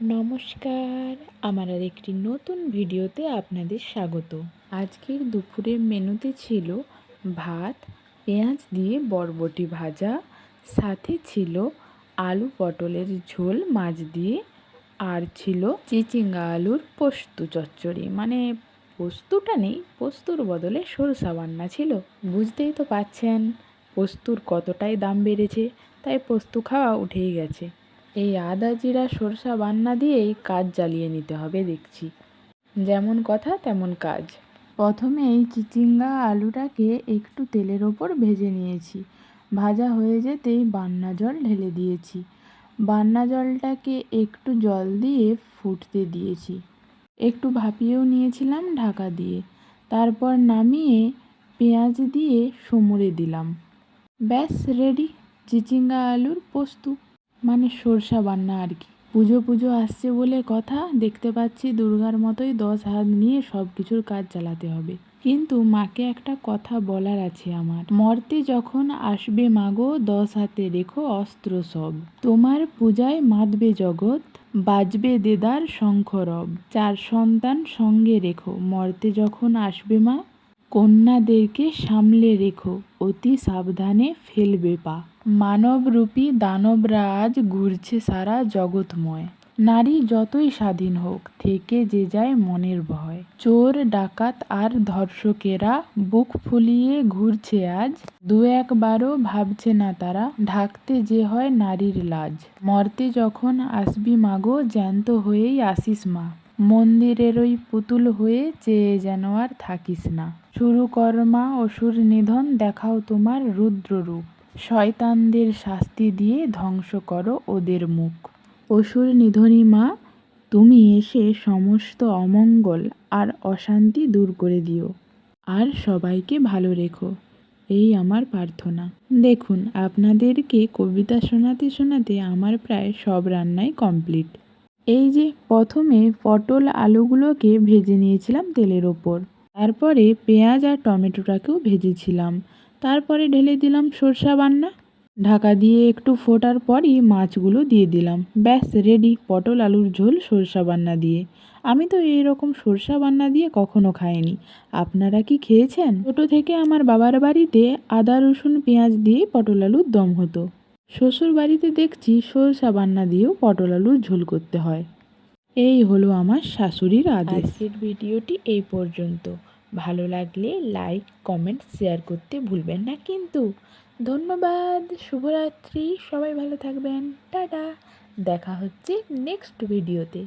নমস্কার, আমার আর একটি নতুন ভিডিওতে আপনাদের স্বাগত। আজকের দুপুরের মেনুতে ছিল ভাত, পেঁয়াজ দিয়ে বরবটি ভাজা, সাথে ছিল আলু পটলের ঝোল, মাছ দিয়ে, আর ছিল চিচিঙ্গা আলুর পোস্ত চচ্চড়ি। মানে পোস্তটা নেই, পোস্তর বদলে সরষা বান্না ছিল। বুঝতেই তো পাচ্ছেন, পোস্তুর কতটাই দাম বেড়েছে, তাই পোস্ত খাওয়া উঠেই গেছে। এই আদা জিরা সরষা বান্না দিয়েই কাজ চালিয়ে নিতে হবে, দেখছি। যেমন কথা, তেমন কাজ। প্রথমে এই চিচিঙ্গা আলুটাকে একটু তেলের ওপর ভেজে নিয়েছি। ভাজা হয়ে যেতেই বান্না জল ঢেলে দিয়েছি। বান্না জলটাকে একটু জল দিয়ে ফুটতে দিয়েছি। একটু ভাপিয়েও নিয়েছিলাম ঢাকা দিয়ে। তারপর নামিয়ে পেঁয়াজ দিয়ে সমুড়ে দিলাম। ব্যাস, রেডি। চিচিঙ্গা আলুর পোস্ত। মানে সরষা বান্না আর কি। পুজো পুজো আসছে বলে কথা, দেখতে পাচ্ছি দুর্গার মতোই দশ হাত নিয়ে সব কিছুর কাজ চালাতে হবে। কিন্তু মাকে একটা কথা বলার আছে আমার। মর্তে যখন আসবে মাগো, দশ হাতে রেখো অস্ত্র সব। তোমার পূজায় মাতবে জগৎ, বাজবে দেদার শঙ্খরব চার সন্তান সঙ্গে রেখো, মর্তে যখন আসবে মা, কন্যাদেরকে সামলে রেখো, অতি সাবধানে ফেলবে পা। মানবরূপী দানবরাজ ঘুরছে সারা জগৎময়। নারী যতই স্বাধীন হোক, থেকে যে যায় মনের ভয়। চোর, ডাকাত আর ধর্ষকেরা বুক ফুলিয়ে ঘুরছে আজ। দু একবারও ভাবছে না তারা, ঢাকতে যে হয় নারীর লাজ। মর্তে যখন আসবি মাগো, জ্যান্ত হয়েই আসিস মা। মন্দিরের ওই পুতুল হয়ে চেয়ে যেন আর থাকিস না। শুরু কর্মা অসুর নিধন, দেখাও তোমার রুদ্ররূপ। শয়তানদের শাস্তি দিয়ে ধ্বংস করো ওদের মুখ। অসুর নিধনী মা, তুমি এসে সমস্ত অমঙ্গল আর অশান্তি দূর করে দিও। আর সবাইকে ভালো রেখো। এই আমার প্রার্থনা। দেখুন, আপনাদেরকে কবিতা শোনাতে শোনাতে আমার প্রায় সব রান্নাই কমপ্লিট। এই যে, প্রথমে পটল আলুগুলোকে ভেজে নিয়েছিলাম তেলের ওপর। তারপরে পেঁয়াজ আর টমেটোটাকেও ভেজেছিলাম। তারপরে ঢেলে দিলাম সরষা বান্না। ঢাকা দিয়ে একটু ফোটার পরই মাছগুলো দিয়ে দিলাম। ব্যাস রেডি পটল, আলুর ঝোল, সরষা বান্না দিয়ে। আমি তো এই রকম সরষা বান্না দিয়ে কখনো খাইনি। আপনারা কি খেয়েছেন? ছোটো থেকে আমার বাবার বাড়িতে আদা, রসুন, পেঁয়াজ দিয়ে পটল, আলুর দম হতো। শ্বশুর বাড়িতে দেখছি সরষা বান্না দিয়েও পটল, আলুর ঝোল করতে হয়। এই হলো আমার শাশুড়ির আদেশ। ভিডিওটি এই পর্যন্ত। ভালো লাগলে লাইক কমেন্ট শেয়ার করতে ভুলবেন না কিন্তু। ধন্যবাদ, শুভরাত্রি, সবাই ভালো থাকবেন, টাটা, দেখা হচ্ছে নেক্সট ভিডিওতে